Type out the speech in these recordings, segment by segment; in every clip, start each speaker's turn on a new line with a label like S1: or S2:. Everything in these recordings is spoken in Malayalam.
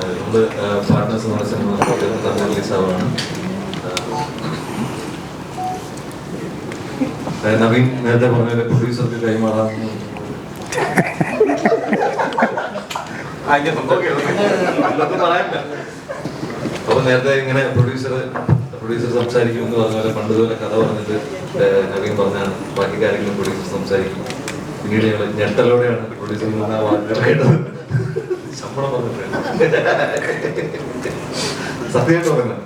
S1: നമ്മൾ പാർട്ട്നേഴ്സ് എന്ന് പറഞ്ഞ സിനിമ തന്നെ റിലീസ് നവീൻ നേരത്തെ പറഞ്ഞ പ്രൊഡ്യൂസർക്ക് കൈമാറാമെന്ന് അപ്പൊ നേരത്തെ ഇങ്ങനെ പ്രൊഡ്യൂസർ പ്രൊഡ്യൂസർ സംസാരിക്കും എന്ന് പറഞ്ഞ പോലെ കഥ പറഞ്ഞിട്ട് നവീൻ പറഞ്ഞാണ് ബാക്കി കാര്യങ്ങളും പ്രൊഡ്യൂസർ സംസാരിക്കും. പിന്നീട് ഞങ്ങൾ ഞെട്ടലോടെയാണ് പ്രൊഡ്യൂസർ വാക്കുകൾ കേട്ടത്. ശമ്പളം പറഞ്ഞിട്ടുണ്ട് സത്യമായിട്ട് പറയുന്നത്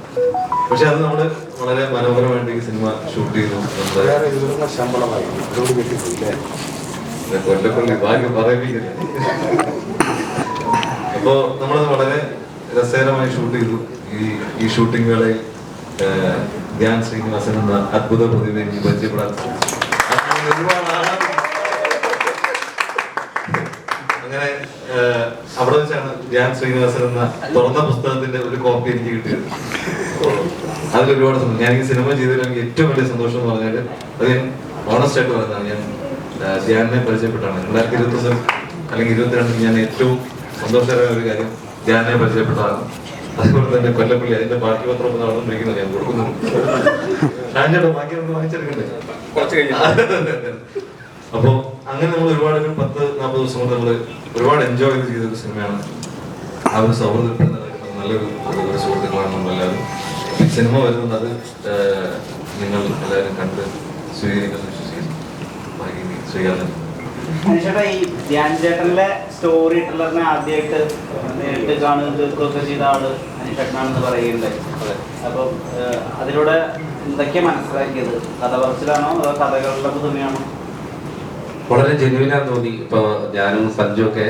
S1: പക്ഷെ അത് നമ്മൾ വളരെ മനോഹരമായിട്ട് ഈ സിനിമ ഷൂട്ട് ചെയ്തു.
S2: ശമ്പളമായി.
S1: ഭാഗ്യം പറയിപ്പിക്കില്ല അപ്പോ നമ്മളത് വളരെ രസകരമായി ഷൂട്ട് ചെയ്തു. ഈ ഈ ഷൂട്ടിംഗ് വേളയിൽ ധ്യാൻ ശ്രീനിവാസൻ എന്ന അത്ഭുത പ്രതിഭയെ എനിക്ക് പരിചയപ്പെടാൻ ഒരുപാട് അങ്ങനെ അവിടെ വെച്ചാണ് ഞാൻ ശ്രീനിവാസൻ എന്ന തുറന്ന പുസ്തകത്തിന്റെ ഒരു കോപ്പി എനിക്ക് കിട്ടിയത്. അതിൽ ഒരുപാട് സന്തോഷം. ഞാൻ ഈ സിനിമ ചെയ്തതിൽ എനിക്ക് ഏറ്റവും വലിയ സന്തോഷം എന്ന് പറഞ്ഞാൽ അത് ഞാൻ ഓണസ്റ്റ് ആയിട്ട് പറയുന്നതാണ്. ഞാൻ ധ്യാനെ ധ്യാനിനെ പരിചയപ്പെട്ടാണ്. രണ്ടായിരത്തി ഇരുപത്തി ദിവസം അല്ലെങ്കിൽ ഇരുപത്തിരണ്ടിൽ ഞാൻ ഏറ്റവും സന്തോഷകരമായ ഒരു കാര്യം ധ്യാനിനെ പരിചയപ്പെട്ടതാണ്. അതുപോലെ തന്നെ കൊല്ലപ്പള്ളി അതിന്റെ ബാക്കി പത്രം ഒന്ന് നടന്നുകൊണ്ടിരിക്കുന്നത് ഞാൻ കൊടുക്കുന്നു. ഷാൻചേട്ടാ ബാക്കി ഒന്ന് വാങ്ങിച്ചെടുക്കണ്ടേ?
S2: കുറച്ച്
S1: അപ്പോ അങ്ങനെ നമ്മൾ ഒരുപാട് ഒരു പത്ത് നാൽപ്പത് ദിവസം കൊണ്ട് നമ്മൾ ഒരുപാട് എൻജോയ് ചെയ്ത ഒരു സിനിമയാണ്. ആ ഒരു സൗഹൃദത്തിൽ നല്ലൊരു ഒരു സുഹൃത്തുക്കളാണ് നമ്മളെല്ലാവരും ഈ സിനിമ വരുന്നത് അത് നിങ്ങൾ എല്ലാവരും കണ്ട് സ്വീകരിക്കുന്നു വിശ്വസിക്കുന്നു.
S3: ഈ ധ്യാൻ സ്റ്റോറി ടെല്ലറിനെ ആദ്യമായിട്ട് നേരിട്ട് കാണുക കേൾക്കുകയൊക്കെ ചെയ്ത ആൾ അനിഷേട്ടനാണെന്ന് പറയുന്നുണ്ടായി അപ്പം ഏഹ്, അതിലൂടെ എന്തൊക്കെയാ മനസ്സിലാക്കിയത്? കഥ പറച്ചിലാണോ? അതോ കഥകളുടെ പുതുമയാണോ?
S4: വളരെ ജെന്യുവിനാന്ന് തോന്നി. ഇപ്പൊ ഞാനും സഞ്ജു ഒക്കെ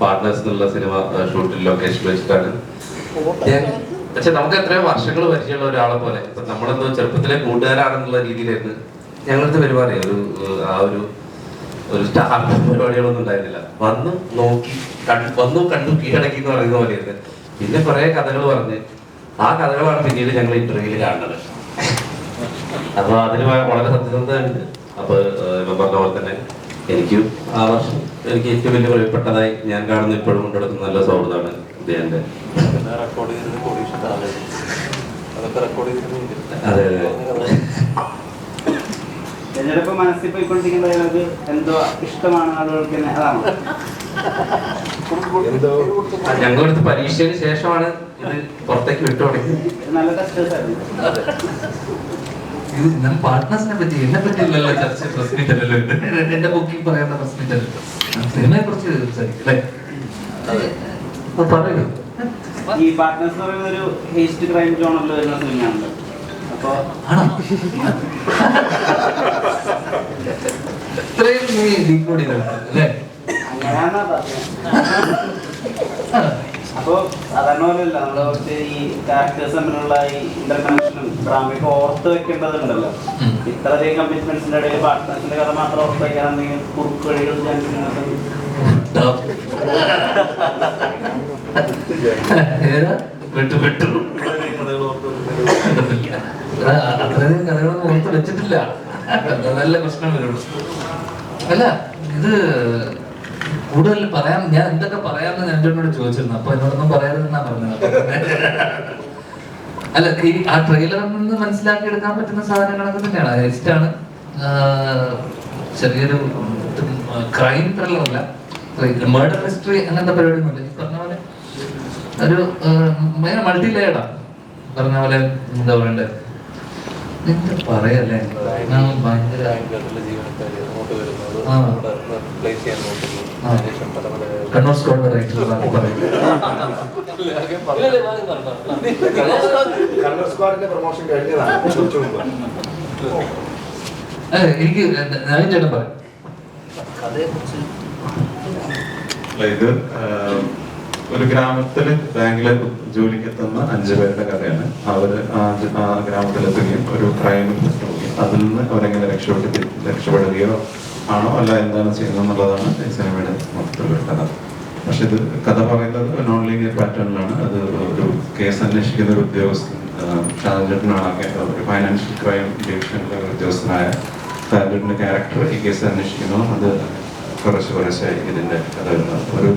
S4: പാർട്ട്നേഴ്സ് എന്നുള്ള സിനിമ ഷൂട്ടിൽ ലൊക്കേഷൻ വെച്ചിട്ടാണ്. ഞാൻ പക്ഷെ നമുക്ക് എത്രയോ വർഷങ്ങൾ പരിചയമുള്ള ഒരാളെ പോലെ. ഇപ്പൊ നമ്മളെന്തോ ചെറുപ്പത്തിലെ കൂട്ടുകാരാണെന്നുള്ള രീതിയിലായിരുന്നു ഞങ്ങളടുത്ത് പെരുമാറി ഒരു ആ ഒരു ഒരു സ്റ്റാർ പരിപാടികളൊന്നും ഉണ്ടായിരുന്നില്ല. വന്നു നോക്കി വന്നു കണ്ടു കീഴടക്കി എന്ന് പറയുന്ന പോലെയായിരുന്നു. പിന്നെ കുറെ കഥകൾ പറഞ്ഞ്. ആ കഥകളാണ് പിന്നീട് ഞങ്ങൾ ഇന്റർവ്യൂവിൽ കാണുന്നത്. അപ്പൊ അതിന് വളരെ സത്യസന്ധതയുണ്ട്. അപ്പൊ ഏഹ്, പറഞ്ഞ പോലെ തന്നെ എനിക്കും ആ വർഷം എനിക്ക് ഏറ്റവും വലിയ പ്രിയപ്പെട്ടതായി ഞാൻ കാണുന്ന ഇപ്പോഴും കൊണ്ടെടുക്കുന്ന നല്ല സൗഹൃദമാണ്
S2: ഉദയന്റെ
S4: അതെ അതെ.
S3: എന്നിട്ടിപ്പോ മനസ്സിൽ പോയിക്കൊണ്ടിരിക്കുന്ന ഡയലോഗ് എന്തോ ഇഷ്ടമാണ് ആളുകൾക്ക് തന്നെ. അതാണ്?
S2: എന്തോ?
S4: ആ, ഞങ്ങളെടുത്ത് പരീക്ഷയ്ക്ക് ശേഷമാണ് ഇത് പുറത്തേക്ക് വിട്ടു തുടങ്ങിയത്.
S3: നല്ല കഷ്ടമായിരുന്നു ആയിരുന്നു
S5: ഇത് ഞാൻ പാർട്ട്നേഴ്സിനെ പറ്റി എന്നെ പറ്റിയല്ലല്ലോ ചർച്ച പ്രസ് മീറ്റ് അല്ലല്ലോ. എന്റെ ബുക്കിംഗ് പറയുന്ന പ്രസ് മീറ്റ് അല്ലല്ലോ സിനിമയെ കുറിച്ച് സംസാരിക്കും പറയൂ.
S3: ഈ പാർട്ട്നേഴ്സ് പറയുന്ന ഒരു ഹേസ്റ്റ് ക്രൈം ജോണറിൽ വരുന്ന സിനിമയാണല്ലോ. അപ്പൊ
S5: ആണോ? ഇത്രയും നീ ഡീകോഡ് ചെയ്തെടുത്തു അല്ലേ?
S3: അങ്ങനെയാണോ അപ്പൊ സാധാരണ പോലെയല്ല നമ്മൾ കുറച്ച് ഈ ക്യാരക്ടേഴ്സ് തമ്മിലുള്ള ഈ ഇന്റർകണക്ഷനും ഡ്രാമയൊക്കെ ഓർത്ത് വെക്കേണ്ടതുണ്ടല്ലോ. ഇത്രയധികം കമ്മിറ്റ്മെന്റ്സിന്റെ ഇടയിൽ പാർട്ട്നേഴ്സിന്റെ കഥ മാത്രം ഓർത്ത് വെക്കാൻ എന്തെങ്കിലും കുറുക്ക് വഴികൾ
S5: അത്രയധികം കഥകളൊന്നും ഓർത്ത് വെച്ചിട്ടില്ല. നല്ല പ്രശ്നം വരുള്ളൂ. അല്ല ഇത് കൂടുതൽ പറയാൻ ഞാൻ എന്തൊക്കെ പറയാമെന്ന് ഞാൻ എന്നോട് ചോദിച്ചിരുന്നു. അപ്പൊ എന്നോടൊന്നും പറയരുതെന്നാ പറഞ്ഞത്. അല്ല ഈ ആ ട്രെയിലറിൽ നിന്ന് മനസ്സിലാക്കി എടുക്കാൻ പറ്റുന്ന സാധനങ്ങളൊക്കെ തന്നെയാണ്. ഹെസ്റ്റാണ് ചെറിയൊരു ക്രൈം ത്രില്ലർ അല്ല. മേർഡർ മിസ്റ്ററി അങ്ങനത്തെ പരിപാടിയൊന്നുമില്ല. ഈ പറഞ്ഞ പോലെ ഒരു മൾട്ടി ലെയർഡാ പറഞ്ഞ പോലെ എന്താ പറയണ്ടേ? എന്താ പറയല്ലേ? ഭയങ്കര കണ്ണൂർ സ്കൂൾ
S2: കണ്ണൂർ സ്ക്വാഡിന്റെ പ്രൊമോഷൻ കഴിഞ്ഞതാണ്.
S5: എനിക്ക് നവീൻ ചേട്ടൻ പറയും
S6: ഇത് ഒരു ഗ്രാമത്തിൽ ബാങ്കിൽ ജോലിക്കെത്തുന്ന അഞ്ചു പേരുടെ കഥയാണ്. അവർ ആ ഗ്രാമത്തിലെത്തുകയും ഒരു ക്രൈമിൽ അതിൽ നിന്ന് അവരെങ്ങനെ രക്ഷപ്പെട്ട് രക്ഷപ്പെടുകയോ ആണോ അല്ല എന്താണ് ചെയ്യുന്നത് എന്നുള്ളതാണ് ഈ സിനിമയുടെ മൊത്തത്തിലുള്ള കഥ. പക്ഷെ ഇത് കഥ പറയുന്നത് നോൺ ലീനിയർ പാറ്റേണിലാണ് അത് ഒരു കേസ് അന്വേഷിക്കുന്ന ഒരു ഉദ്യോഗസ്ഥൻ ഷാജേട്ടനാണ് ഒരു ഫൈനാൻഷ്യൽ ക്രൈം ഡിവിഷനിലെ ഉദ്യോഗസ്ഥനായ ഷാജേട്ടന്റെ ക്യാരക്ടർ ഈ കേസ് അന്വേഷിക്കുന്നു അത് കുറച്ച് കുറച്ചായി ഇതിന്റെ കഥ വരുന്നത്. ഒരു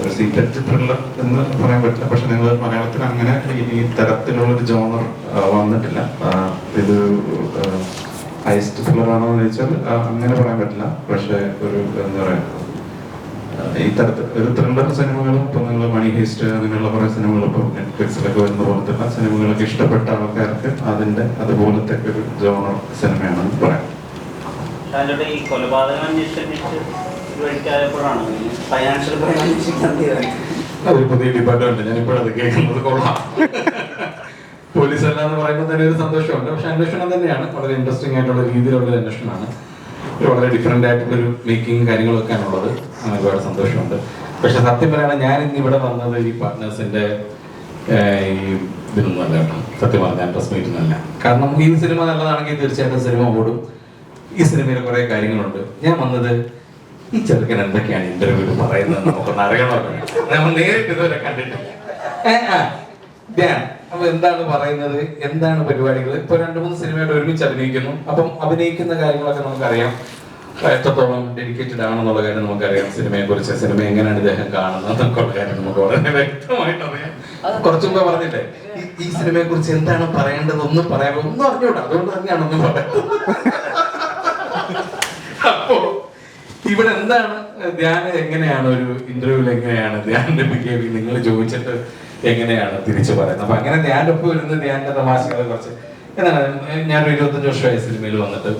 S6: ഒരു സീക്രറ്റ് ത്രില്ലർ എന്ന് പറയാൻ പറ്റില്ല. പക്ഷെ നിങ്ങൾ മലയാളത്തിൽ അങ്ങനെ ഈ തരത്തിലുള്ളൊരു ജോണർ വന്നിട്ടില്ല. ഇത് ഹൈസ്റ്റ് ത്രില്ലർ ആണോ എന്ന് ചോദിച്ചാൽ അങ്ങനെ പറയാൻ പറ്റില്ല. പക്ഷേ ഒരു എന്താ പറയാ ആ, ഈ തരത്തിൽ ഒരു ത്രില്ലർ സിനിമകളും ഇപ്പൊ നിങ്ങൾ മണി ഹേസ്റ്റ് അങ്ങനെയുള്ള കുറെ സിനിമകൾ ഇപ്പൊ നെറ്റ്ഫ്ലിക്സിലൊക്കെ വരുന്ന പോലത്തെ സിനിമകളൊക്കെ ഇഷ്ടപ്പെട്ട ആൾക്കാർക്ക് അതിന്റെ അതുപോലത്തെ ഒരു ജോണർ സിനിമയാണെന്ന് പറയാം.
S3: ഈ കൊലപാതകം അന്വേഷിച്ച്
S4: ഒരു പുതിയ ഡിപ്പാർട്ട്മെന്റ് ഞാൻ ഇപ്പോഴത് കേൾക്കുന്നത് കൊള്ളാം. പോലീസ് അല്ല എന്ന് പറയുമ്പോൾ തന്നെ ഒരു സന്തോഷമുണ്ട്. പക്ഷെ അന്വേഷണം തന്നെയാണ്. വളരെ ഇൻട്രസ്റ്റിംഗ് ആയിട്ടുള്ള രീതിയിലുള്ള ഒരു അന്വേഷണമാണ്. വളരെ ഡിഫറെന്റ് ആയിട്ടുള്ളൊരു മേക്കിംഗ് കാര്യങ്ങളൊക്കെ അങ്ങനെ ഒരുപാട് സന്തോഷമുണ്ട്. പക്ഷെ സത്യം പറയുകയാണെങ്കിൽ ഞാൻ ഇന്ന് ഇവിടെ വന്നത് ഈ പാർട്ട്നേഴ്സിന്റെ ഈ ഇതിനൊന്നും അല്ല കേട്ടോ. സത്യം പറഞ്ഞാൽ പ്രസ് മീറ്റിനല്ല കാരണം ഈ സിനിമ നല്ലതാണെങ്കിൽ തീർച്ചയായിട്ടും സിനിമ ഓടും. ഈ സിനിമയിൽ കുറെ കാര്യങ്ങളുണ്ട്. ഞാൻ വന്നത് ഈ ചെറുക്കൻ എന്തൊക്കെയാണ് ഇന്റർവ്യൂവിൽ പറയുന്നത് നമുക്കൊന്ന് അറിയണമല്ലോ. നമ്മൾ നേരിട്ട് ഇതുവരെ കണ്ടിട്ടില്ല. അപ്പൊ എന്താണ് പറയുന്നത്? എന്താണ് പരിപാടികൾ? ഇപ്പൊ രണ്ടു മൂന്ന് സിനിമയായിട്ട് ഒരുമിച്ച് അഭിനയിക്കുന്നു. അപ്പം അഭിനയിക്കുന്ന കാര്യങ്ങളൊക്കെ നമുക്കറിയാം. എത്രത്തോളം ഡെഡിക്കേറ്റഡ് ആണെന്നുള്ള കാര്യം നമുക്കറിയാം. സിനിമയെ കുറിച്ച് സിനിമ എങ്ങനെയാണ് ഇദ്ദേഹം കാണുന്നത് എന്നൊക്കെയുള്ള കാര്യം നമുക്ക് വളരെ വ്യക്തമായിട്ട് അറിയാം. കുറച്ചും കൂടെ പറഞ്ഞില്ലേ? ഈ- സിനിമയെ കുറിച്ച് എന്താണ് പറയേണ്ടത് ഒന്നും പറയാൻ ഒന്നും അറിഞ്ഞൂടാ അതുകൊണ്ട് തന്നെയാണ് ഒന്നും പറയുന്നത് അപ്പോ ഇവിടെ എന്താണ്? ധ്യാനം എങ്ങനെയാണ്? ഒരു ഇന്റർവ്യൂവിൽ എങ്ങനെയാണ്? ധ്യാന്റെ ബിഹേവിയർ നിങ്ങൾ ചോദിച്ചിട്ട് എങ്ങനെയാണ് തിരിച്ചു പറയുന്നത്? അപ്പൊ അങ്ങനെ ധ്യാന്റെ ഒപ്പം ഇരുന്ന് ധ്യാന്റെ തമാശകളെ കുറച്ച് എന്താണ് ഞാനൊരു ഇരുപത്തഞ്ച് വർഷമായ സിനിമയിൽ വന്നിട്ട്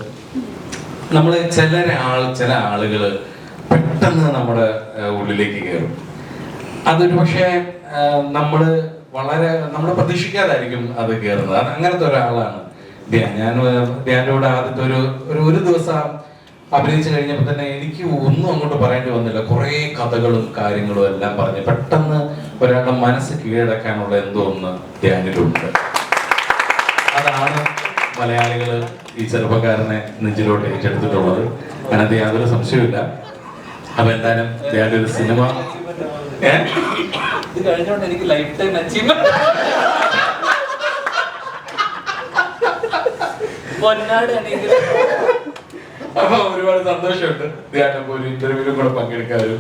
S4: നമ്മൾ ചില ആൾ ചില ആളുകൾ പെട്ടെന്ന് നമ്മുടെ ഉള്ളിലേക്ക് കയറും. അതൊരു പക്ഷേ നമ്മൾ നമ്മൾ വളരെ നമ്മൾ പ്രതീക്ഷിക്കാതായിരിക്കും അത് കയറുന്നത്. അങ്ങനത്തെ ഒരാളാണ് ഞാൻ ഞാനിവിടെ ആദ്യത്തെ ഒരു ഒരു ദിവസം അഭിനയിച്ചു കഴിഞ്ഞപ്പോൾ തന്നെ എനിക്ക് ഒന്നും അങ്ങോട്ട് പറയേണ്ടി വന്നില്ല. കുറേ കഥകളും കാര്യങ്ങളും എല്ലാം പറഞ്ഞ് പെട്ടെന്ന് ഒരാളുടെ മനസ്സ് കീഴടക്കാനുള്ള എന്തോ ഒന്ന് ധ്യാനിലുണ്ട്. അതാണ് മലയാളികൾ ഈ ചെറുപ്പക്കാരനെ നെഞ്ചിലോട്ട് ഏറ്റെടുത്തിട്ടുള്ളത്. അതിനകത്ത് യാതൊരു സംശയമില്ല അപ്പൊ എന്തായാലും ധ്യാന്റെ ഒരു സിനിമ.
S5: ഇത് കഴിഞ്ഞോണ്ട് എനിക്ക് ലൈഫ് ടൈം അച്ചീവ്മെന്റ്
S4: അപ്പൊ ഒരുപാട് സന്തോഷമുണ്ട്. ധ്യാനം ഒരു ഇന്റർവ്യൂവിലും കൂടെ പങ്കെടുക്കാൻ ഒരു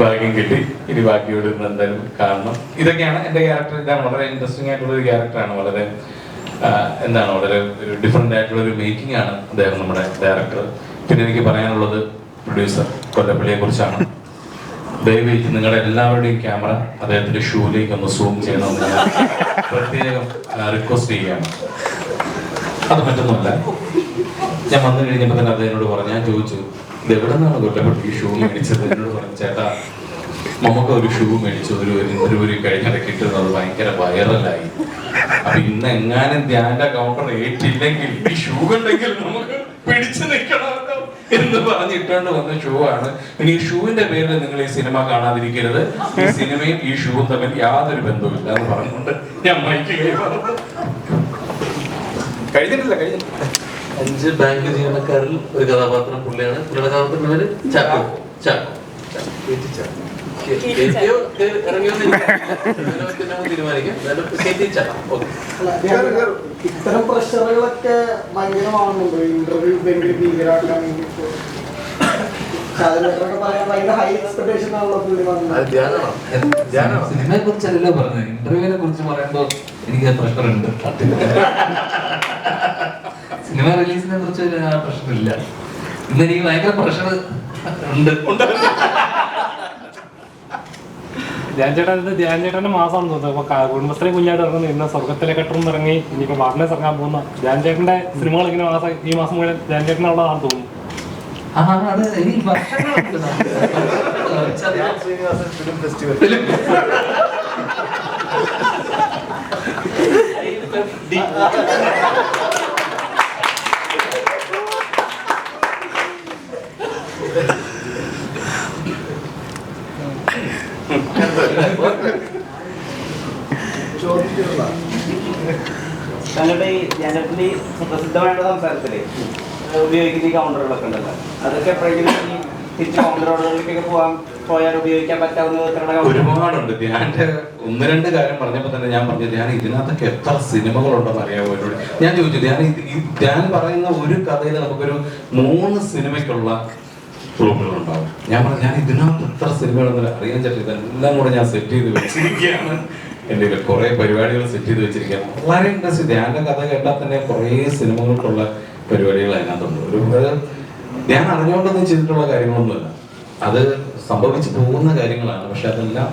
S4: ഭാഗ്യം കിട്ടി. ഇനി ബാക്കിയോട് എന്തായാലും കാണണം. ഇതൊക്കെയാണ് എന്റെ ക്യാരക്ടർ ഇതാണ് വളരെ ഇൻട്രസ്റ്റിംഗ് ആയിട്ടുള്ള ഒരു ക്യാരക്ടറാണ് വളരെ എന്താണ് വളരെ ഒരു ഡിഫറെന്റ് ആയിട്ടുള്ള ഒരു മേക്കിംഗ് ആണ് അദ്ദേഹം നമ്മുടെ ഡയറക്ടർ പിന്നെ എനിക്ക് പറയാനുള്ളത് പ്രൊഡ്യൂസർ കൊല്ലപ്പള്ളിയെ കുറിച്ചാണ്. ദയവേറ്റ് നിങ്ങളുടെ എല്ലാവരുടെയും ക്യാമറ അദ്ദേഹത്തിന്റെ ഷൂയിലേക്ക് ഒന്ന് സൂം ചെയ്യണമെന്ന് പ്രത്യേകം റിക്വസ്റ്റ് ചെയ്യുകയാണ്. അത് മറ്റൊന്നുമല്ല. ഞാൻ വന്നു കഴിഞ്ഞപ്പോൾ തന്നെ അദ്ദേഹനോട് പറഞ്ഞു ഞാൻ ചോദിച്ചു ഇത് എവിടെ നിന്നാണ് കൊല്ലപ്പെട്ട് ഈ ഷൂ മേടിച്ചത്? എന്നോട് പറഞ്ഞു ചേട്ടാ നമുക്ക് ഒരു ഷൂ മേടിച്ചു ഒരു ഇന്റർവ്യൂ കിട്ടുന്നത് അത് ഭയങ്കര വൈറലായി അപ്പൊ ഇന്ന് എങ്ങാനും ധ്യാന്റെ കൗണ്ടർ ഏറ്റില്ലെങ്കിൽ ഈ ഷൂ ഉണ്ടെങ്കിൽ നമുക്ക് പിടിച്ചു നിൽക്കണമല്ലോ എന്ന് പറഞ്ഞ് ഇട്ടുകൊണ്ട് വന്ന ഷൂ ആണ്. ഇനി ഈ ഷൂവിന്റെ പേരിൽ നിങ്ങൾ ഈ സിനിമ കാണാതിരിക്കരുത്. ഈ സിനിമയും ഈ ഷൂവും തമ്മിൽ യാതൊരു ബന്ധവുമില്ല എന്ന് പറഞ്ഞുകൊണ്ട് ഞാൻ മൈക്ക് കഴിഞ്ഞിട്ടില്ല കഴിഞ്ഞിട്ടില്ല.
S2: അഞ്ച് ബാങ്ക് ജീവനക്കാരിൽ ഒരു കഥാപാത്രം പുള്ളിയാണ്. പുള്ളിയുടെ കഥാപാത്രത്തിന്റെ പേര് ചാക്കോ. ചാക്കോ.
S7: ഇത്തരം പ്രഷറുകളൊക്കെ ഇന്റർവ്യൂ ഭയങ്കര ഭീകരമാക്കാൻ
S5: സിനിമയെ കുറിച്ചല്ലല്ലോ പറഞ്ഞത്. ഇന്റർവ്യൂവിനെ കുറിച്ച് പറയുമ്പോ എനിക്ക് പ്രഷർ ഉണ്ട്. സിനിമ റിലീസിനെ കുറിച്ച് പ്രശ്നമില്ല. ആ ഇന്ന് എനിക്ക് ഭയങ്കര പ്രഷർ ഉണ്ട്.
S8: ധ്യാൻ ചേട്ടൻ ഇത് ധ്യാൻ ചേട്ടന്റെ മാസമാണെന്ന് തോന്നുന്നു. അപ്പൊ ക- കുടുംബശ്രീ കുഞ്ഞായിട്ട് ഇറങ്ങുന്നു ഇന്ന് സ്വർഗത്തിലെ കെട്ടും ഇറങ്ങി ഇനിയിപ്പോ പാർട്ട്നേഴ്സ് ഇറങ്ങാൻ പോകുന്ന ധ്യാൻ ചേട്ടന്റെ സിനിമകൾ ഇങ്ങനെ മാസം ഈ മാസം മുഴുവൻ ധ്യാൻ തോന്നുന്നു.
S5: ആ അത് എനിക്ക് വർഷങ്ങളുണ്ട്
S4: ഫിലിം
S3: ഞങ്ങളുടെ ഈ ഞങ്ങളുടെ ഈ പ്രസിദ്ധമായിട്ടുള്ള സംസാരത്തിൽ ഉപയോഗിക്കുന്ന ഈ കൗണ്ടറുകളൊക്കെ ഉണ്ടല്ലോ. അതൊക്കെ എപ്പോഴെങ്കിലും ഈ തിരിച്ച് കൗണ്ടറുകളിലേക്കൊക്കെ പോകാൻ പോയാൽ ഉപയോഗിക്കാൻ പറ്റാവുന്ന
S4: ഒരുപാടുണ്ട്. ധ്യാന്റെ ഒന്ന് രണ്ട് കാര്യം പറഞ്ഞപ്പോൾ തന്നെ ഞാൻ പറഞ്ഞു ധ്യാൻ ഇതിനകത്തൊക്കെ എത്ര സിനിമകളുണ്ടെന്ന് അറിയാമോ എന്നോട്? ഞാൻ ചോദിച്ചു ധ്യാൻ ധ്യാൻ പറയുന്ന ഒരു കഥയിൽ നമുക്കൊരു മൂന്ന് സിനിമയ്ക്കുള്ള ഞാൻ പറഞ്ഞു ഞാൻ ഇതിനകത്ത് എത്ര സിനിമകളൊന്നും അറിയാൻ ചേട്ടാ ഇതെല്ലാം കൂടെ ഞാൻ സെറ്റ് ചെയ്ത് വെച്ചിരിക്കുകയാണ്. എന്റെ കുറേ പരിപാടികൾ സെറ്റ് ചെയ്ത് വെച്ചിരിക്കുകയാണ്. വളരെ ഇൻട്രസ്റ്റ് ധ്യാന്റെ കഥ കേട്ടാൽ തന്നെ കുറേ സിനിമകൾക്കുള്ള പരിപാടികൾ അതിനകത്തുണ്ട്. ഒരു ഞാൻ അറിഞ്ഞുകൊണ്ടൊന്നും ചെയ്തിട്ടുള്ള കാര്യങ്ങളൊന്നുമില്ല. അത് സംഭവിച്ചു പോകുന്ന കാര്യങ്ങളാണ്. പക്ഷെ അതെല്ലാം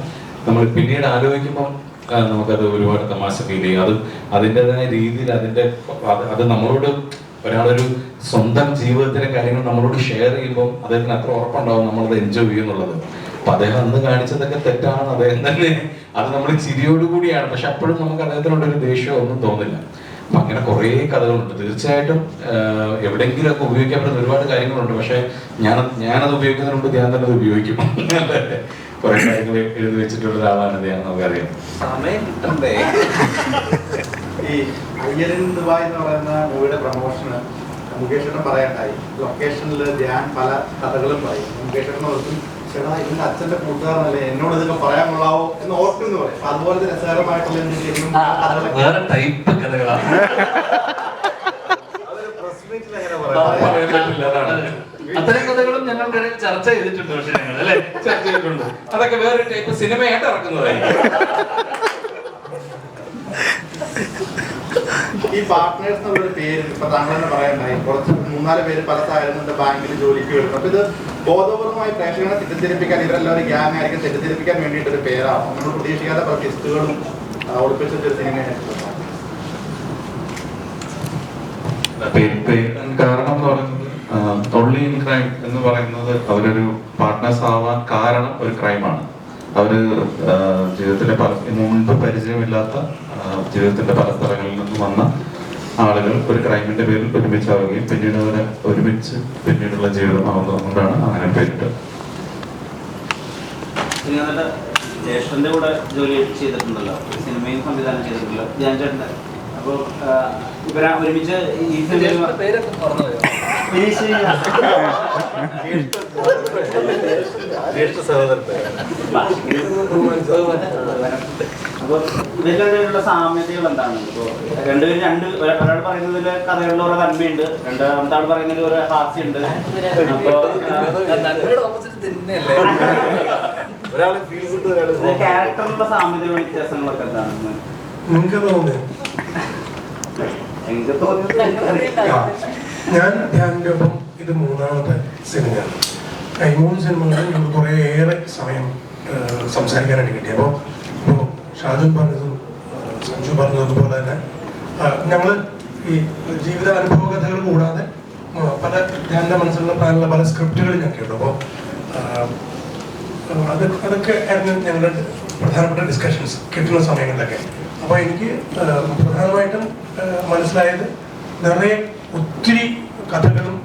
S4: നമ്മൾ പിന്നീട് ആലോചിക്കുമ്പോൾ നമുക്കത് ഒരുപാട് തമാശ ഫീൽ ചെയ്യും. അത് അതിന്റെതായ രീതിയിൽ അതിന്റെ അത് അത് നമ്മളോട് ഒരാളൊരു സ്വന്തം ജീവിതത്തിലെ കാര്യങ്ങൾ നമ്മളോട് ഷെയർ ചെയ്യുമ്പോൾ അദ്ദേഹത്തിന് അത്ര ഉറപ്പുണ്ടാവും നമ്മളത് എൻജോയ് ചെയ്യുന്നുള്ളത്. അപ്പൊ അദ്ദേഹം അന്ന് കാണിച്ചതൊക്കെ തെറ്റാണ് അദ്ദേഹം തന്നെ അത് നമ്മൾ ചിരിയോടുകൂടിയാണ് പക്ഷെ അപ്പോഴും നമുക്ക് അദ്ദേഹത്തിനോട് ഒരു ദേഷ്യമോ ഒന്നും തോന്നില്ല. അപ്പൊ അങ്ങനെ കുറേ കഥകളുണ്ട്. തീർച്ചയായിട്ടും എവിടെയെങ്കിലും ഒക്കെ ഉപയോഗിക്കാൻ പറ്റുന്ന ഒരുപാട് കാര്യങ്ങളുണ്ട്. പക്ഷെ ഞാൻ ഞാനത് ഉപയോഗിക്കുന്നതിന് മുമ്പ് ഞാൻ തന്നെ അത് ഉപയോഗിക്കും. കുറെ കാര്യങ്ങൾ എഴുതി വെച്ചിട്ടുള്ള ഒരാളാണ് ഞാൻ നമുക്കറിയാം.
S2: സമയം കിട്ടണ്ടേ?
S9: ഈ അയ്യരൻ ദുബായ് എന്ന് പറയുന്ന മൂവിയുടെ പ്രൊമോഷന് മുകേഷേട്ടൻ പറയണ്ടായി. ലൊക്കേഷനിൽ ഞാൻ പല കഥകളും പറയും. മുകേഷേട്ടൻ ഓർക്കും ചേട്ടാ ഇതിന്റെ അച്ഛന്റെ കൂട്ടുകാരനല്ലേ? എന്നോട് ഇതൊക്കെ പറയാൻ കൊള്ളാവോ? എന്ന് ഓർക്കുന്നു പറയും. അപ്പൊ അതുപോലത്തെ രസകരമായിട്ടുള്ള എന്തെങ്കിലും
S5: വേറെ ടൈപ്പ് കഥകളാണ്. അത്തരം കഥകളും ഞങ്ങൾക്കിടയിൽ ചർച്ച ചെയ്തിട്ടുണ്ട് പക്ഷേ ഞങ്ങൾ അല്ലെ?
S4: ചർച്ച ചെയ്തിട്ടുണ്ട്. അതൊക്കെ വേറെ ടൈപ്പ് സിനിമയായിട്ട് ഇറക്കുന്നതായിരിക്കും.
S9: ഈ പാർട്ട്നേഴ്സ് എന്നുള്ളൊരു പേര് ഇപ്പൊ താങ്കൾ തന്നെ പറയണ്ടായി. കുറച്ച് മൂന്നാൽ പേര് പല സാഹചര്യങ്ങളുടെ ബാങ്കിൽ ജോലിക്ക് വരുന്നു. അപ്പൊ ഇത് ബോധപൂർവമായി പ്രേക്ഷകരെ തെറ്റിദ്ധരിപ്പിക്കാൻ ഇവരെല്ലാം ഒരു ഗ്യാങ് ആയിരിക്കും തെറ്റിദ്ധരിപ്പിക്കാൻ വേണ്ടിയിട്ടൊരു പേരാണ്. നമ്മൾ പ്രതീക്ഷിക്കാത്ത പല ടെസ്റ്റുകളും ഒളിപ്പിച്ചൊരു
S6: പേ- കാരണം എന്ന് എന്ന് പറയുന്നത് അവരൊരു പാർട്ട്നേഴ്സ് ആവാൻ കാരണം ഒരു ക്രൈമാണ് അവർ ആ, ജീവിതത്തിലെ പല മുൻപ് പരിചയമില്ലാത്ത ജീവിതത്തിന്റെ പല സ്ഥലങ്ങളിൽ നിന്നും വന്ന ആളുകൾ ഒരു ക്രൈമിന്റെ പേരിൽ ഒരുമിച്ചാവുകയും പിന്നീട് അവരെ ഒരുമിച്ച് പിന്നീടുള്ള ജീവിതം ആവുന്നതുകൊണ്ടാണ് അങ്ങനെ പേരിട്ട്
S3: ജ്യേഷ്ഠന്റെ കൂടെ ജോലി ചെയ്തിട്ടുണ്ടല്ലോ. സിനിമയും സംവിധാനം ചെയ്തിട്ടുണ്ടല്ലോ. ഞാൻ ചേട്ടന്റെ അപ്പോൾ ഇവരാ ഒരുമിച്ച് ഈ സിനിമ
S5: പേരൊക്കെ മറന്നു പോയോ
S3: അപ്പോൾ രണ്ടുപേരുള്ള സാമ്യതകൾ എന്താണ്? ഇപ്പോൾ രണ്ടുപേരും രണ്ട് ഒരാ- ഒരാൾ പറയുന്നതിൽ കഥകളിൽ ഓരോ നന്മയുണ്ട്. രണ്ടാമത്തെ ആൾ പറയുന്നതിൽ ഒരു ഹാസ്യമുണ്ട്. അപ്പോൾ
S5: നന്മയുടെ ഓപ്പോസിറ്റ് തന്നെയല്ലേ
S1: ഒരാൾ ഫീൽ ഗുഡ് ഒരാൾ
S3: ക്യാരക്ടറിലുള്ള സാമ്യതകളും വ്യത്യാസങ്ങളൊക്കെ എന്താണ്?
S10: നിങ്ങൾക്ക്
S3: തോന്നുന്നു തോന്നുന്നത്
S10: ഞാൻ ധ്യാനിന്റെ ഇത് മൂന്നാമത്തെ സിനിമയാണ്. ഈ മൂന്ന് സിനിമകളിൽ ഞങ്ങൾ കുറേയേറെ സമയം സംസാരിക്കാനായിട്ട് കിട്ടി. അപ്പോൾ ഇപ്പോൾ ഷാജു പറഞ്ഞതും സഞ്ജു പറഞ്ഞതുപോലെ തന്നെ ഞങ്ങൾ ഈ ജീവിത അനുഭവ കഥകൾ കൂടാതെ പല ധ്യാനിന്റെ മനസ്സിലുള്ള പ്ലാനുള്ള പല സ്ക്രിപ്റ്റുകൾ കേട്ടു അപ്പോൾ അത് അതൊക്കെ ആയിരുന്നു ഞങ്ങളുടെ പ്രധാനപ്പെട്ട ഡിസ്കഷൻസ് കിട്ടുന്ന സമയങ്ങളിലൊക്കെ. അപ്പോൾ എനിക്ക് പ്രധാനമായിട്ടും മനസ്സിലായത് നിറയെ ഒത്തിരി കഥകളും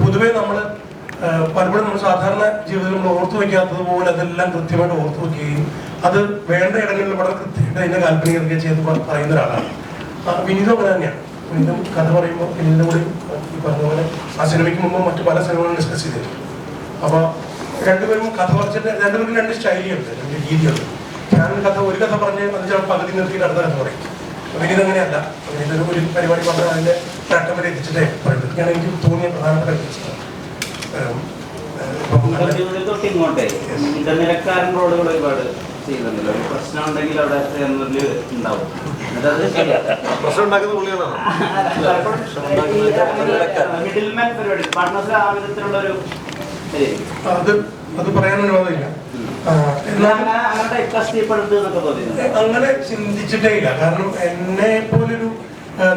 S10: പൊതുവേ നമ്മൾ പലപ്പോഴും നമ്മൾ സാധാരണ ജീവിതത്തിൽ നമ്മൾ ഓർത്തു വയ്ക്കാത്തത് പോലെ അതെല്ലാം കൃത്യമായിട്ട് ഓർത്തു വയ്ക്കുകയും അത് വേണ്ട ഇടങ്ങളിൽ വളരെ കൃത്യമായിട്ട് അതിന്റെ കാൽപ്പനികൾക്ക് ചെയ്ത് പറയുന്ന ഒരാളാണ്. വിനീതും അങ്ങനെ തന്നെയാണ്. വിനീതം കഥ പറയുമ്പോൾ വിനീതം കൂടി ഈ പറഞ്ഞ പോലെ ആ സിനിമയ്ക്ക് മുമ്പ് മറ്റു പല സിനിമകളും ഡിസ്കസ് ചെയ്തിട്ടുണ്ട്. അപ്പോൾ രണ്ടുപേരും കഥ പറഞ്ഞിട്ട് രണ്ടുപേരും രണ്ട് ശൈലിയുണ്ട് രണ്ട് രീതിയുണ്ട്. ഞാൻ കഥ ഒരു കഥ പറഞ്ഞ് അത് ചിലപ്പോൾ പകുതി നിർത്തിയിട്ട് അടുത്ത കഥ പറയും. വിനീത് അങ്ങനെയല്ല. വിനീത് ഒരു- ഒരു പരിപാടി പറഞ്ഞാൽ അതിന്റെ നേട്ടം വരെ എത്തിച്ചിട്ടേ പറയുന്നത് ഇതൊക്കെയാണ് എനിക്ക് തോന്നിയ പ്രധാനപ്പെട്ട
S3: ജീവിതത്തിൽ തൊട്ട് ഇങ്ങോട്ടേ ഇടനിലക്കാരൻ റോഡുകൾ ഒരുപാട് ചെയ്യുന്നുണ്ടല്ലോ. ഒരു പ്രശ്നം ഉണ്ടെങ്കിൽ അവിടെ ചേർന്നതിൽ ഉണ്ടാവും. എന്നിട്ട് അത്
S1: പ്രശ്നം ഉണ്ടാക്കുന്ന പുള്ളികളാണ്?
S3: മിഡിൽമാൻ പരിപാടി പാർട്ട്നേഴ്സിൽ ആ വിധത്തിലുള്ള ഒരു
S10: അത് അത് എന്നാലും
S3: അങ്ങനെ
S10: ചിന്തിച്ചിട്ടേ ഇല്ല. കാരണം എന്നെ പോലൊരു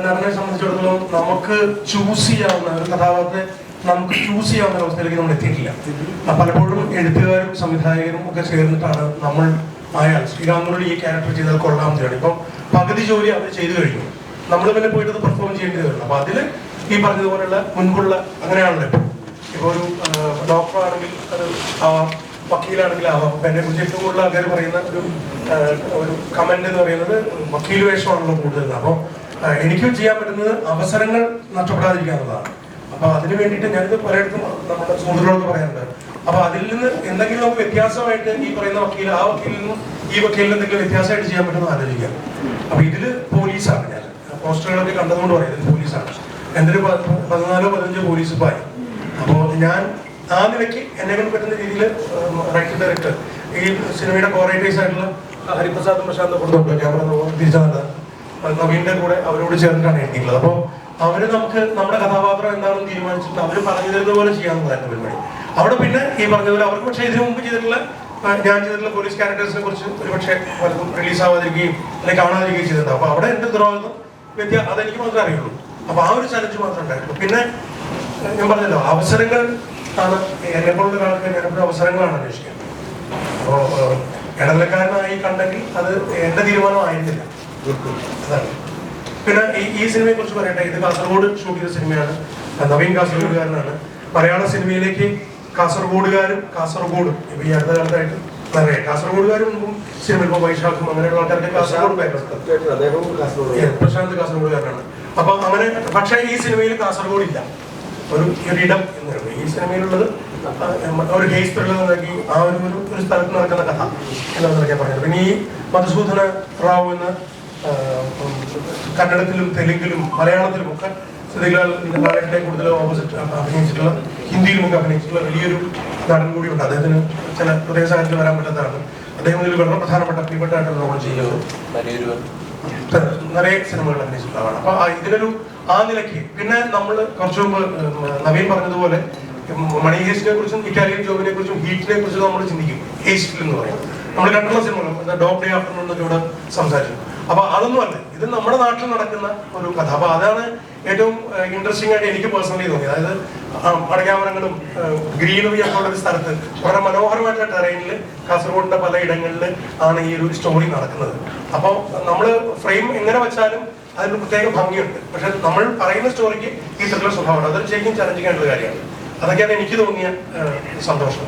S10: നടനെ സംബന്ധിച്ചിടത്തോളം നമുക്ക് ചൂസ് ചെയ്യാവുന്ന ഒരു കഥാപാത്രത്തെ നമുക്ക് ചൂസ് ചെയ്യാവുന്ന അവസ്ഥയിലേക്ക് നമ്മൾ എത്തിയിട്ടില്ല. പലപ്പോഴും എഴുത്തുകാരും സംവിധായകരും ഒക്കെ ചേർന്നിട്ടാണ് നമ്മൾ ആയാൽ ശ്രീരാമനോട് ഈ ക്യാരക്ടർ ചെയ്താൽ കൊള്ളാമെന്നാണ് ഇപ്പം പകുതി ജോലി അവർ ചെയ്തു കഴിഞ്ഞു. നമ്മൾ പിന്നെ പോയിട്ട് അത് പെർഫോം ചെയ്യേണ്ടി വരുന്നു. അപ്പൊ അതിൽ ഈ പറഞ്ഞതുപോലെയുള്ള മുൻപുള്ള അങ്ങനെയാണല്ലോ ഇപ്പോൾ ഇപ്പോൾ ഒരു ഡോക്ടർ ആണെങ്കിൽ അത് ആവാം വക്കീലാണെങ്കിൽ ആവാം അപ്പൊ എന്നെ കുറിച്ച് ഏറ്റവും കൂടുതൽ ആൾക്കാർ പറയുന്ന ഒരു ഒരു കമന്റ് എന്ന് പറയുന്നത് വക്കീൽ വേഷമാണല്ലോ കൂടുതൽ. അപ്പോൾ എനിക്ക് ചെയ്യാൻ പറ്റുന്നത് അവസരങ്ങൾ നഷ്ടപ്പെടാതിരിക്കാവുന്നതാണ് അപ്പൊ അതിന് വേണ്ടിയിട്ട് ഞാനിത് പലയിടത്തും നമ്മുടെ സുഹൃത്തുക്കളോട് പറയാറുണ്ട്. അപ്പൊ അതിൽ നിന്ന് എന്തെങ്കിലും നമുക്ക് വ്യത്യാസമായിട്ട് ഈ പറയുന്ന വക്കീൽ ആ വക്കീലിൽ നിന്നും ഈ വക്കീലിന് എന്തെങ്കിലും വ്യത്യാസമായിട്ട് ചെയ്യാൻ പറ്റുമെന്ന് ആലോചിക്കാം. അപ്പൊ ഇതിൽ പോലീസാണ് ഞാൻ. പോസ്റ്ററുകളൊക്കെ കണ്ടതുകൊണ്ട് പറയാം പോലീസാണ്. എന്തൊരു പതിനാലോ പതിനഞ്ചോ പോലീസ് പായി അപ്പോൾ ഞാൻ ആ നിലയ്ക്ക് എന്നെ കൊണ്ട് പറ്റുന്ന രീതിയിൽ റൈറ്റ് ഡയറക്ടർ ഈ സിനിമയുടെ കോറേറ്റേഴ്സ് ആയിട്ടുള്ള ഹരിപ്രസാദ് പ്രശാന്ത് കൊടുത്തുണ്ട് ക്യാമറ തിരിച്ചാണ് നവീന്റെ കൂടെ അവരോട് ചേർന്നിട്ടാണ് എഴുതിയിട്ടുള്ളത്. അപ്പോൾ അവർ നമുക്ക് നമ്മുടെ കഥാപാത്രം എന്താണെന്ന് തീരുമാനിച്ചിട്ട് അവർ പറഞ്ഞു തരുന്ന പോലെ ചെയ്യാവുന്നതായിരുന്നു പരിപാടി. അവിടെ പിന്നെ ഈ പറഞ്ഞതുപോലെ അവർക്ക് പക്ഷേ ഇതിനു മുമ്പ് ചെയ്തിട്ടുള്ള ഞാൻ ചെയ്തിട്ടുള്ള പോലീസ് ക്യാരക്ടേഴ്സിനെ കുറിച്ച് ഒരുപക്ഷെ പലതും റിലീസ് ആവാതിരിക്കുകയും അല്ലെങ്കിൽ കാണാതിരിക്കുകയും ചെയ്തിട്ടുണ്ട്. അപ്പോൾ അവിടെ എന്റെ ഉത്തരവാദിത്വം വ്യത്യാസം അതെനിക്ക് മാത്രമേ അറിയുള്ളൂ. അപ്പോൾ ആ ഒരു ചലഞ്ച് മാത്രമേ ഉണ്ടായിട്ടുള്ളൂ. പിന്നെ ഞാൻ പറഞ്ഞല്ലോ അവസരങ്ങൾ ആണ് എന്നെ പോലുള്ള ഒരാൾക്ക് ഞാൻ എപ്പോഴും അവസരങ്ങളാണ് അന്വേഷിക്കുന്നത്. അപ്പോൾ ഇടനിലക്കാരനായി കണ്ടെങ്കിൽ അത് എന്റെ തീരുമാനമായിരുന്നില്ല അതാണ്. പിന്നെ ഈ ഈ സിനിമയെ കുറിച്ച് പറയട്ടെ ഇത് കാസർഗോഡ് ഷൂട്ട് ചെയ്ത സിനിമയാണ്. നവീൻ കാസർഗോഡുകാരനാണ്. മലയാള സിനിമയിലേക്ക് കാസർഗോഡുകാരും കാസർഗോഡും ഇപ്പൊ ഈ അടുത്ത കാലത്തായിട്ട് നിറയെ കാസർഗോഡുകാരും മുമ്പും സിനിമ ഇപ്പൊ വൈശാഖും അങ്ങനെയുള്ള ആൾക്കാർക്ക് കാസർഗോഡ് പ്രശാന്ത് കാസർഗോഡുകാരനാണ്. അപ്പൊ അങ്ങനെ പക്ഷേ ഈ സിനിമയിൽ കാസർഗോഡ് ഇല്ല ഒരു കിരീടം എന്ന് പറയുന്നത് ഈ സിനിമയിലുള്ളത് ഒരു കേസ് നൽകി ആ ഒരു ഒരു ഒരു സ്ഥലത്ത് നടക്കുന്ന കഥ എന്നൊക്കെ പറഞ്ഞത് പിന്നെ ഈ മധുസൂദന റാവു എന്ന കന്നഡത്തിലും തെലുങ്കിലും മലയാളത്തിലും ഒക്കെ ശ്രുതിലാൽ ലാലേട്ടനെ കൂടുതൽ ഓപ്പോസിറ്റ് അഭിനയിച്ചിട്ടുള്ള ഹിന്ദിയിലും ഒക്കെ അഭിനയിച്ചിട്ടുള്ള വലിയൊരു നടൻ കൂടിയുണ്ട്. അദ്ദേഹത്തിന് ചില പ്രത്യേക സാഹചര്യത്തിൽ വരാൻ പറ്റാത്തതാണ്. അദ്ദേഹം ഇതിൽ വളരെ പ്രധാനപ്പെട്ട പ്രിയപ്പെട്ടായിട്ടുള്ള റോൾ ചെയ്യുന്നത്. നിറയെ സിനിമകൾ അഭിനയിച്ചിട്ടുള്ളതാണ് അപ്പൊ ഇതിനൊരു ആ നിലയ്ക്ക്. പിന്നെ നമ്മൾ കുറച്ചു മുമ്പ് നവീൻ പറഞ്ഞതുപോലെ മണി ഹേസ്റ്റിനെ കുറിച്ചും ഇറ്റാലിയൻ ജോബിനെ കുറിച്ചും ഹീറ്റിനെ കുറിച്ചും നമ്മൾ ചിന്തിക്കും. ഹേസ്റ്റിൽ എന്ന് പറയും നമ്മൾ കണ്ടുള്ള സിനിമകൾ ഡോഗ് ഡേ ഇവിടെ സംസാരിച്ചു. അപ്പൊ അതൊന്നും അല്ല. ഇത് നമ്മുടെ നാട്ടിൽ നടക്കുന്ന ഒരു കഥ. അപ്പൊ അതാണ് ഏറ്റവും ഇൻട്രസ്റ്റിംഗ് ആയിട്ട് എനിക്ക് പേഴ്സണലി തോന്നി അതായത് അടയാമരങ്ങളും ഗ്രീനറി ഒക്കെ ഉള്ള ഒരു സ്ഥലത്ത് വളരെ മനോഹരമായിട്ടുള്ള ടെറൈനിൽ കാസർഗോഡിന്റെ പല ഇടങ്ങളിൽ ആണ് ഈ ഒരു സ്റ്റോറി നടക്കുന്നത്. അപ്പോൾ നമ്മൾ ഫ്രെയിം എങ്ങനെ വെച്ചാലും അതിന് പ്രത്യേക ഭംഗിയുണ്ട്. പക്ഷെ നമ്മൾ പറയുന്ന സ്റ്റോറിക്ക് ഈ ത്രില്ലർ സ്വഭാവമാണ് അതൊരു ശരിക്കും ചലഞ്ചിങ് ആയിട്ടുള്ള കാര്യമാണ്. അതൊക്കെയാണ് എനിക്ക് തോന്നിയ സന്തോഷം.